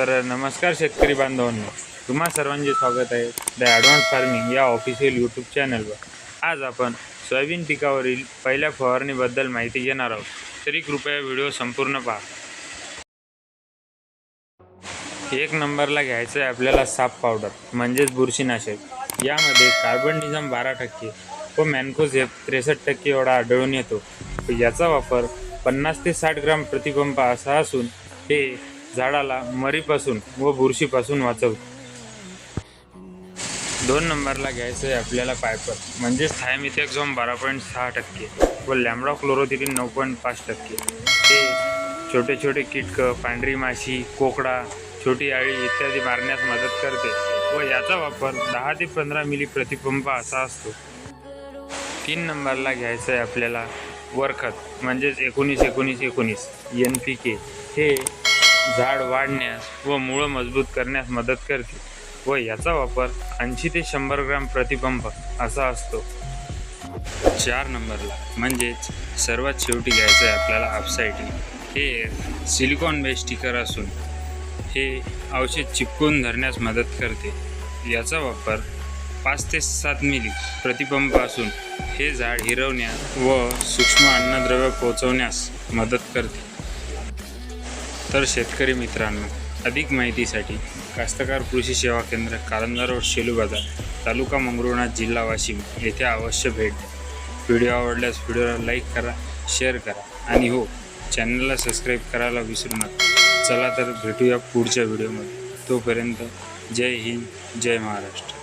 तर नमस्कार शेतकरी बांधवांनो. तुम्हा सर्वांचे स्वागत आहे द ॲडव्हान्स फार्मिंग या ऑफिशियल यूट्यूब चॅनलवर आज आपण सोयाबीन पिकावरील पहिल्या फवारणीबद्दल माहिती घेणार आहोत. तरी कृपया व्हिडिओ संपूर्ण पहा. एक नंबरला घ्यायचं आहे आपल्याला साप पावडर म्हणजेच बुरशीनाशक. यामध्ये कार्बनडिझम बारा टक्के व मॅन्कोझेप त्रेसष्ट टक्के एवढा आढळून येतो. याचा वापर पन्नास ते साठ ग्राम प्रतिपंप असा असून हे झाडाला मरीपासून व बुरशीपासून वाचवते दोन नंबरला घ्यायचं आहे आपल्याला पायपर. म्हणजेच थायमिथॅक्झॉम बारा पॉईंट सहा टक्के व लॅमडा क्लोरोथिलीन नऊ पॉईंट पाच टक्के. हे छोटे छोटे कीटकं पांढरी माशी कोकडा छोटी आळी इत्यादी मारण्यास मदत करते व याचा वापर दहा ते पंधरा मिली प्रतिपंप असा असतो. तीन नंबरला घ्यायचं आहे आपल्याला वरखत म्हणजेच एकोणीस एकोणीस एकोणीस एन पी के हे झाड वाढण्यास व मुळं मजबूत करण्यास मदत करते व याचा वापर ऐंशी ते शंभर ग्राम प्रतिपंप असा असतो. चार नंबरला म्हणजेच सर्वात शेवटी घ्यायचं आहे आपल्याला अपसायटी हे सिलिकॉन बेस स्टिकर असून हे औषध चिपकून धरण्यास मदत करते. याचा वापर पाच ते सात मिली प्रतिपंप असून हे झाड हिरवण्यास व सूक्ष्म अन्नद्रव्य पोचवण्यास मदत करते. तर शेतकरी मित्रांनो अधिक माहितीसाठी कास्तकार कृषी सेवा केंद्र कारंजा रोड शेलू बाजार तालुका मंगरुळनाथ जिल्हा वाशिम येथे अवश्य भेट द्या. व्हिडिओ आवडल्यास व्हिडिओला लाईक करा शेअर करा आणि हो चॅनलला सबस्क्राईब करायला विसरू नका. चला तर भेटूया पुढच्या व्हिडिओमध्ये. तोपर्यंत जय हिंद जय महाराष्ट्र.